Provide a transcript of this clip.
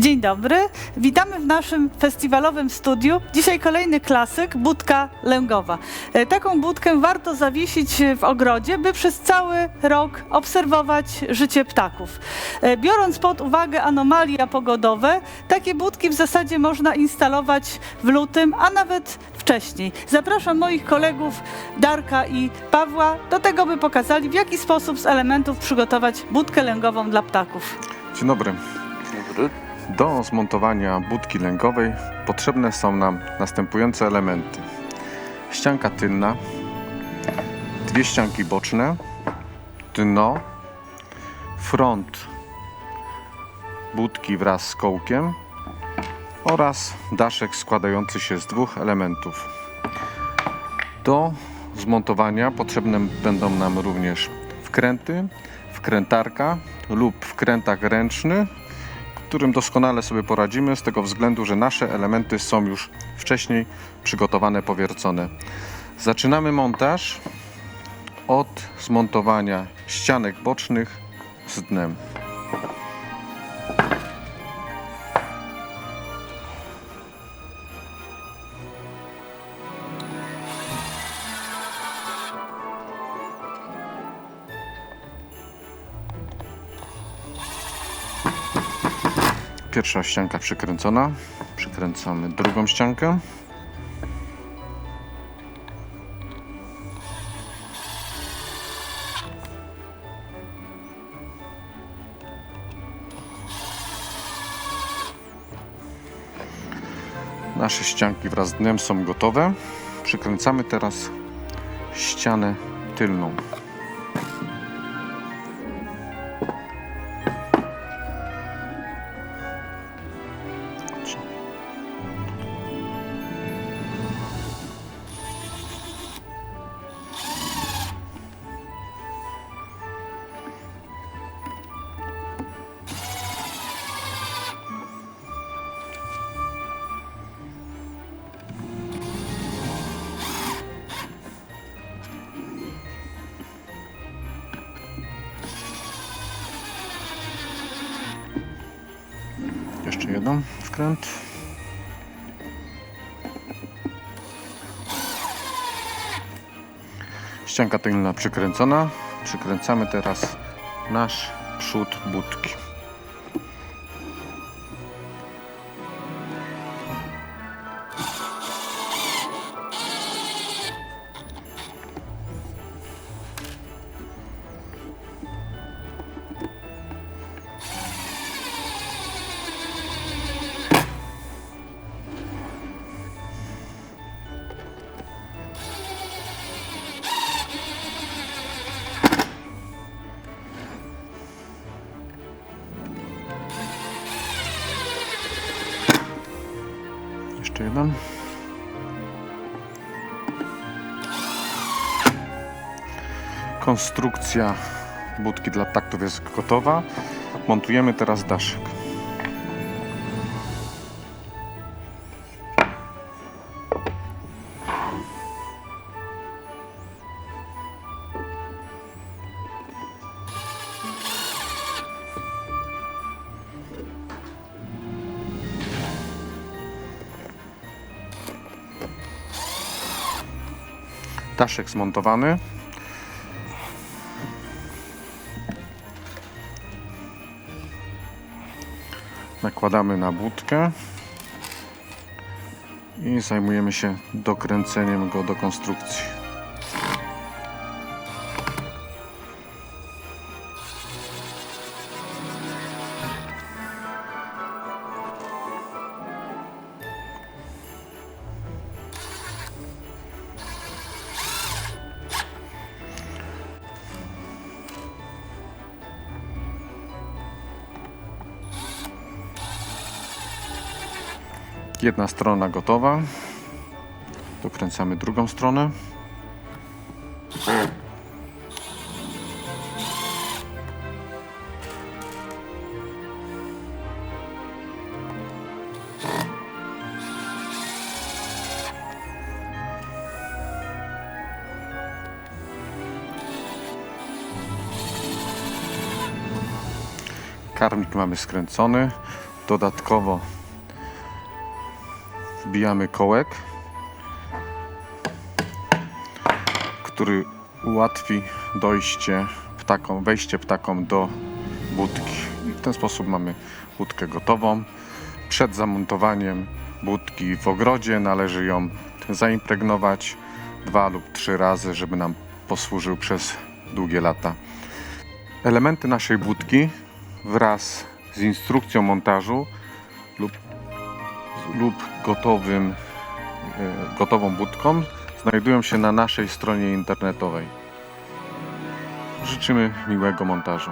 Dzień dobry, witamy w naszym festiwalowym studiu. Dzisiaj kolejny klasyk, budka lęgowa. E, Taką budkę warto zawiesić w ogrodzie, by przez cały rok obserwować życie ptaków. E, Biorąc pod uwagę anomalia pogodowe, takie budki w zasadzie można instalować w lutym, a nawet wcześniej. Zapraszam moich kolegów Darka i Pawła do tego, by pokazali, w jaki sposób z elementów przygotować budkę lęgową dla ptaków. Dzień dobry. Dobry. Do zmontowania budki lęgowej potrzebne są nam następujące elementy. Ścianka tylna, dwie ścianki boczne, dno, front budki wraz z kołkiem oraz daszek składający się z dwóch elementów. Do zmontowania potrzebne będą nam również wkręty, wkrętarka lub wkrętak ręczny którym doskonale sobie poradzimy z tego względu, że nasze elementy są już wcześniej przygotowane, powiercone. Zaczynamy montaż od zmontowania ścianek bocznych z dnem. Pierwsza ścianka przykręcona. Przykręcamy drugą ściankę. Nasze ścianki wraz z dnem są gotowe. Przykręcamy teraz ścianę tylną. Jeszcze jeden wkręt. Ścianka tylna przykręcona. Przykręcamy teraz nasz przód budki. Jeszcze jeden. Konstrukcja budki dla taktów jest gotowa. Montujemy teraz daszek. Daszek zmontowany. Nakładamy na budkę i zajmujemy się dokręceniem go do konstrukcji. Jedna strona gotowa. Dokręcamy drugą stronę. Karmik mamy skręcony. Dodatkowo wbijamy kołek, który ułatwi dojście ptakom, wejście ptakom do budki. I w ten sposób mamy budkę gotową. Przed zamontowaniem budki w ogrodzie należy ją zaimpregnować dwa lub trzy razy, żeby nam posłużył przez długie lata. Elementy naszej budki wraz z instrukcją montażu lub, lub gotowym, e, gotową budką znajdują się na naszej stronie internetowej. Życzymy miłego montażu.